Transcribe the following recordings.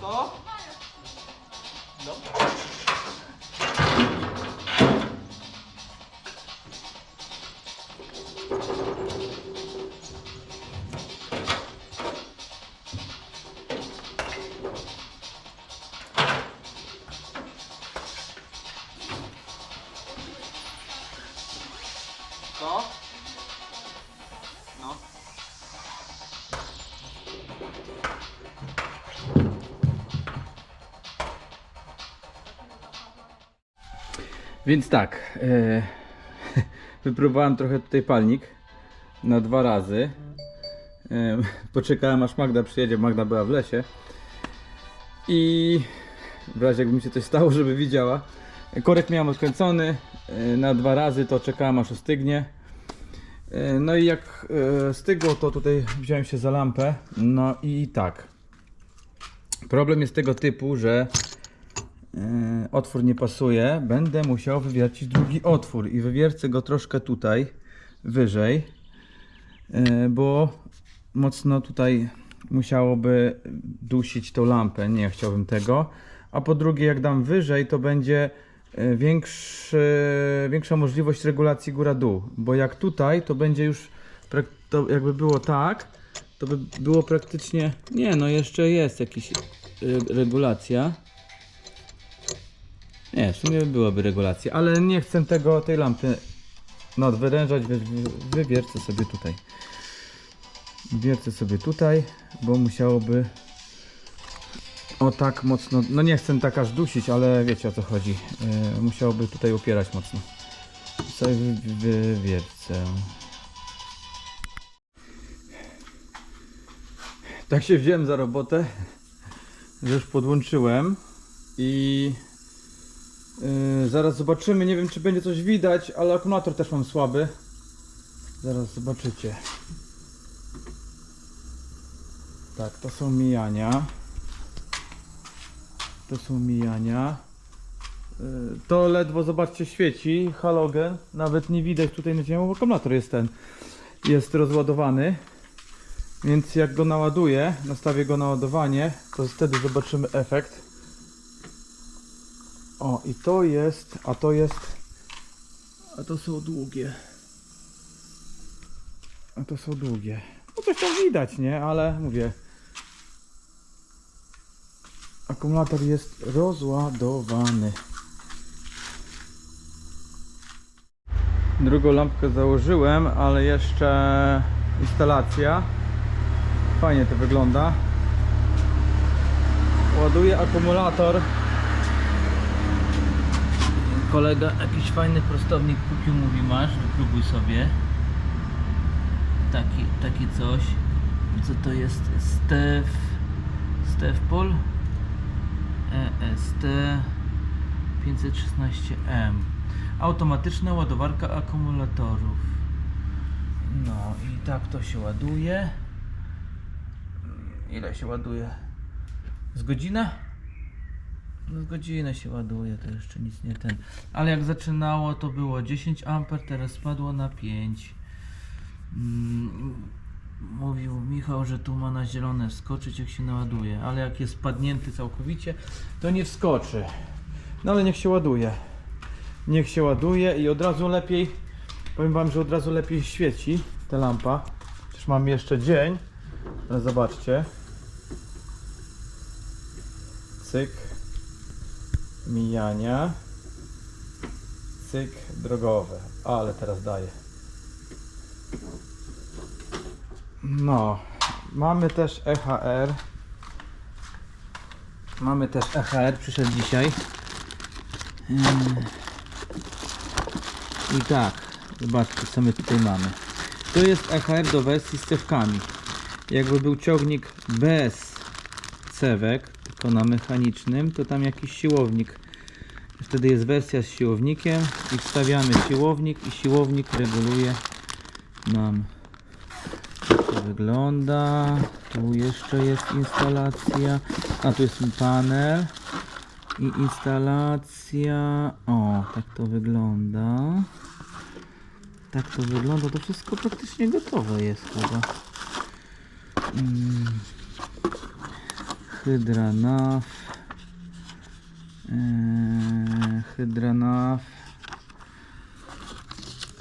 Co? Co? Więc tak, e, wypróbowałem trochę tutaj palnik na dwa razy. E, poczekałem aż Magda przyjedzie, Magda była w lesie. I w razie jakby mi się coś stało, żeby widziała. Korek miałem odkręcony e, na dwa razy, to czekałem aż ostygnie. E, No i jak e, stygło, to tutaj wziąłem się za lampę. No i tak. Problem jest tego typu, że otwór nie pasuje. Będę musiał wywiercić drugi otwór i wywiercę go troszkę tutaj wyżej, e, bo mocno tutaj musiałoby dusić tą lampę. Nie chciałbym tego. A po drugie, jak dam wyżej, to będzie e, większy, większa możliwość regulacji góra-dół, bo jak tutaj, to będzie już to jakby było tak, to by było praktycznie. Nie, no jeszcze jest jakaś regulacja. Nie, w sumie byłaby regulacja, ale nie chcę tego, tej lampy nadwyrężać, więc wy- wywiercę sobie tutaj. Wiercę sobie tutaj, bo musiałoby o tak mocno, no nie chcę tak aż dusić, ale wiecie o co chodzi. Yy, musiałoby tutaj opierać mocno. Sobie wy- wywiercę. Tak się wziąłem za robotę, że już podłączyłem i Yy, zaraz zobaczymy, nie wiem czy będzie coś widać, ale akumulator też mam słaby. Zaraz zobaczycie. Tak, to są mijania. To są mijania. Yy, to ledwo, zobaczcie, świeci. Halogen. Nawet nie widać tutaj na ziemi, bo akumulator jest ten. Jest rozładowany. Więc jak go naładuję, nastawię go na ładowanie, to wtedy zobaczymy efekt. O, i to jest, a to jest, a to są długie. A to są długie. No coś tam widać, nie? Ale mówię. Akumulator jest rozładowany. Drugą lampkę założyłem, ale jeszcze instalacja. Fajnie to wygląda. Ładuję akumulator kolega jakiś fajny prostownik kupił, mówi masz, wypróbuj sobie. Taki, taki coś. Co to jest? Stef... Stefpol? EST 516M. Automatyczna ładowarka akumulatorów. No i tak to się ładuje. Ile się ładuje? Z godzina? No godzinę się ładuje, to jeszcze nic nie ten. Ale jak zaczynało to było 10 A, teraz spadło na 5. Mm, Mówił Michał, że tu ma na zielone wskoczyć jak się naładuje, ale jak jest spadnięty całkowicie, to nie wskoczy. No ale niech się ładuje. Niech się ładuje i od razu lepiej, powiem wam, że od razu lepiej świeci ta lampa. Przecież mam jeszcze dzień, ale zobaczcie. Cyk mijania. Cyk drogowe. Ale teraz daje. No, mamy też EHR. Mamy też EHR, przyszedł dzisiaj. Yy. I tak, zobaczcie co my tutaj mamy. To jest EHR do wersji z cewkami. Jakby był ciągnik bez cewek, tylko na mechanicznym, to tam jakiś siłownik. Wtedy jest wersja z siłownikiem i wstawiamy siłownik i siłownik reguluje nam to wygląda. Tu jeszcze jest instalacja. A tu jest panel i instalacja. O, tak to wygląda. Tak to wygląda. To wszystko praktycznie gotowe jest chyba. Mm. Hydra NAV. Eee, Hydra NAV.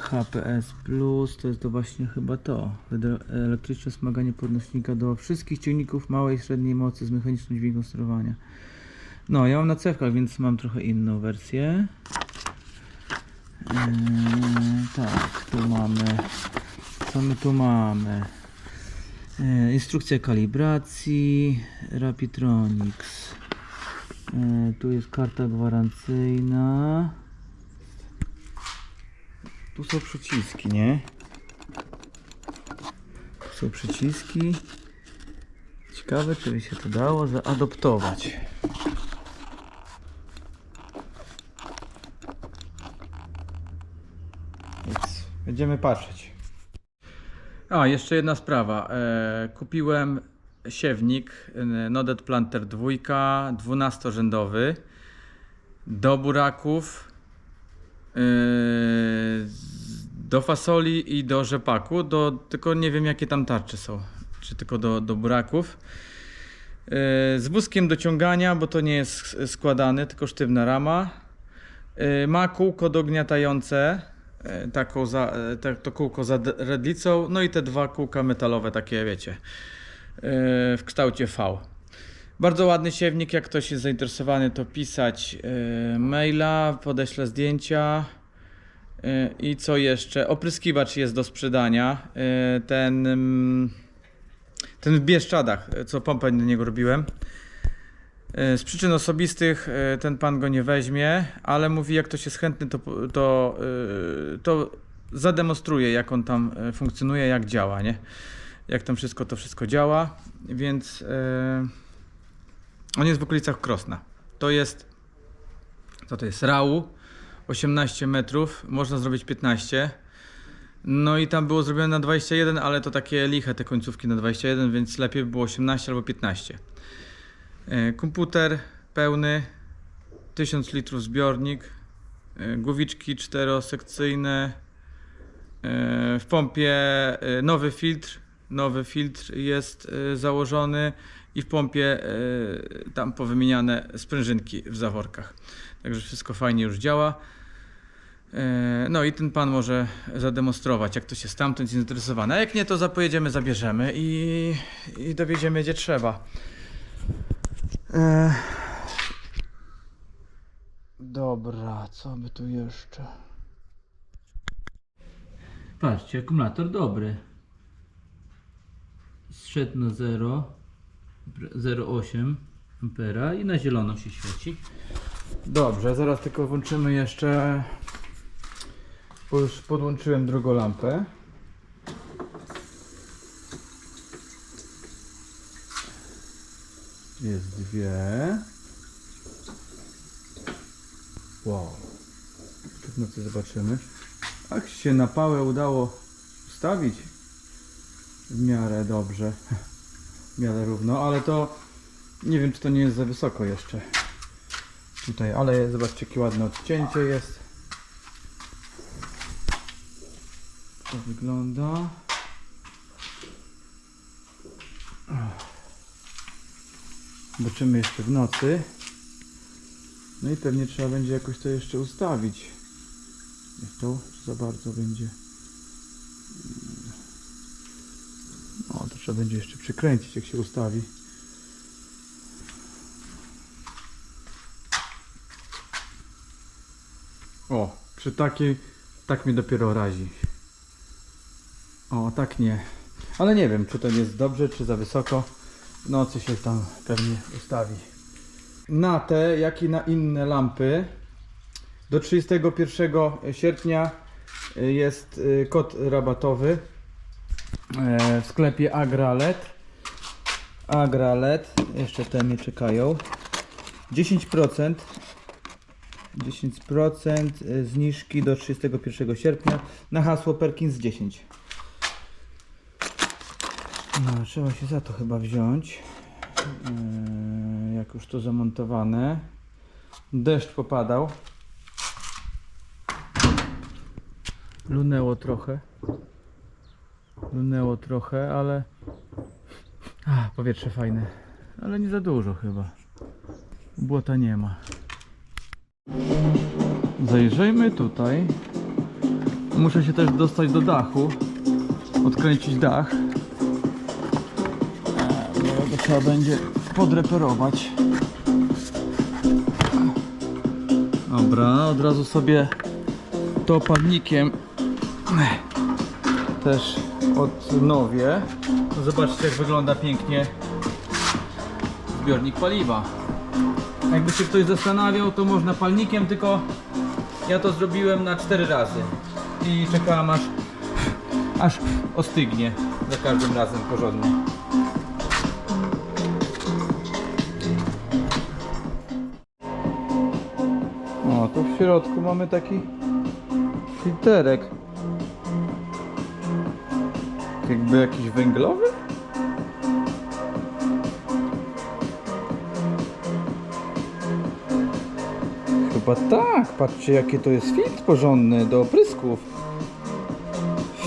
HPS Plus, to jest to właśnie chyba to. Elektryczne wspomaganie podnośnika do wszystkich ciągników małej i średniej mocy z mechanicznym dźwignią sterowania. No, ja mam na cewkach, więc mam trochę inną wersję. Eee, tak, tu mamy. Co my tu mamy? Eee, instrukcja kalibracji, Rapitronics. Eee, tu jest karta gwarancyjna. Tu są przyciski, nie? Tu są przyciski. Ciekawe, czy by się to dało zaadoptować. Więc będziemy patrzeć. A, jeszcze jedna sprawa. E, kupiłem siewnik e, Nodet Planter 2, 12-rzędowy do buraków, e, do fasoli i do rzepaku, do, tylko nie wiem jakie tam tarcze są, czy tylko do, do buraków. Z wózkiem do ciągania, bo to nie jest składany, tylko sztywna rama. Ma kółko dogniatające, taką za, e, tak, to kółko za redlicą, no i te dwa kółka metalowe, takie wiecie, e, w kształcie V. Bardzo ładny siewnik, jak ktoś jest zainteresowany, to pisać e, maila, podeślę zdjęcia. E, I co jeszcze? Opryskiwacz jest do sprzedania. E, Ten, mm, ten w Bieszczadach, e, co pompę do niego robiłem. E, Z przyczyn osobistych e, ten pan go nie weźmie, ale mówi, jak ktoś jest chętny, to, to, e, to zademonstruje, jak on tam funkcjonuje, jak działa, nie? Jak tam wszystko to wszystko działa. Więc on jest w okolicach Krosna. To jest, co to jest? Rału, 18 metrów, można zrobić 15. No i tam było zrobione na 21, ale to takie liche te końcówki na 21, więc lepiej by było 18 albo 15. E, Komputer pełny, 1000 litrów zbiornik, e, głowiczki czterosekcyjne, e, w pompie nowy filtr, nowy filtr jest założony i w pompie tam powymieniane sprężynki w zaworkach. Także wszystko fajnie już działa. No i ten pan może zademonstrować, jak to się stamtąd jest zainteresowany. A jak nie, to zapojedziemy, zabierzemy i, i dowieziemy gdzie trzeba. Dobra, co by tu jeszcze? Patrzcie, akumulator dobry. Zszedł na 0, 0,8 ampera i na zielono się świeci. Dobrze, zaraz tylko włączymy jeszcze, już podłączyłem drugą lampę. Jest dwie. Wow. W nocy zobaczymy. Ach, się na pałę udało ustawić w miarę dobrze. W miarę równo, ale to nie wiem czy to nie jest za wysoko jeszcze. Tutaj, ale zobaczcie jakie ładne odcięcie jest. To wygląda. Zobaczymy jeszcze w nocy. No i pewnie trzeba będzie jakoś to jeszcze ustawić. Jak to za bardzo będzie. No to trzeba będzie jeszcze przykręcić jak się ustawi. O, przy takiej tak mnie dopiero razi. O, tak nie. Ale nie wiem, czy to jest dobrze, czy za wysoko. Nocy się tam pewnie ustawi. Na te, jak i na inne lampy do 31 sierpnia y, jest y, kod rabatowy e, w sklepie Agralet. Agralet, jeszcze te mnie czekają. 10% 10% zniżki do 31 sierpnia na hasło Perkins 10. No, trzeba się za to chyba wziąć. Eee, jak już to zamontowane. Deszcz popadał. Lunęło trochę. Lunęło trochę, ale A, powietrze fajne, ale nie za dużo chyba. Błota nie ma. Zajrzyjmy tutaj. Muszę się też dostać do dachu. Odkręcić dach. Trzeba będzie podreperować. Dobra, od razu sobie to opalnikiem też odnowię. Zobaczcie jak wygląda pięknie zbiornik paliwa. Jakby się ktoś zastanawiał, to można palnikiem, tylko ja to zrobiłem na 4 razy. I czekałem aż, aż ostygnie za każdym razem porządnie. W środku mamy taki filterek. Jakby jakiś węglowy? Chyba tak. Patrzcie jakie to jest filtr porządny do oprysków.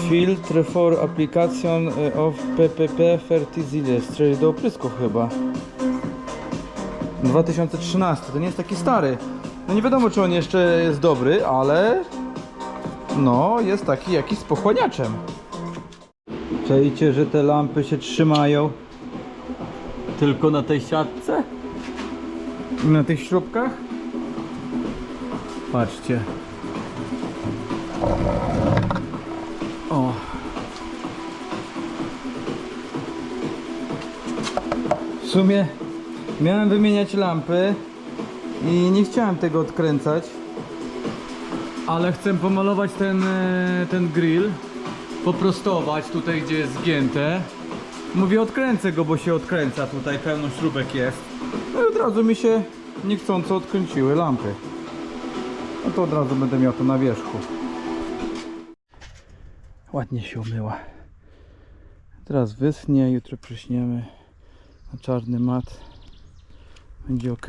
Filtr for application of PPP fertilizers, czyli do oprysków chyba. 2013, to nie jest taki stary. No nie wiadomo czy on jeszcze jest dobry, ale no jest taki jakiś z pochłaniaczem. Czajcie, że te lampy się trzymają tylko na tej siatce? Na tych śrubkach? Patrzcie. O. W sumie miałem wymieniać lampy i nie chciałem tego odkręcać. Ale chcę pomalować ten, e, ten grill, poprostować tutaj gdzie jest zgięte. Mówię odkręcę go, bo się odkręca tutaj, pełno śrubek jest. No i od razu mi się niechcąco odkręciły lampy. No to od razu będę miał to na wierzchu. Ładnie się umyła. Teraz wyschnie, jutro przyśniemy na czarny mat. Będzie ok.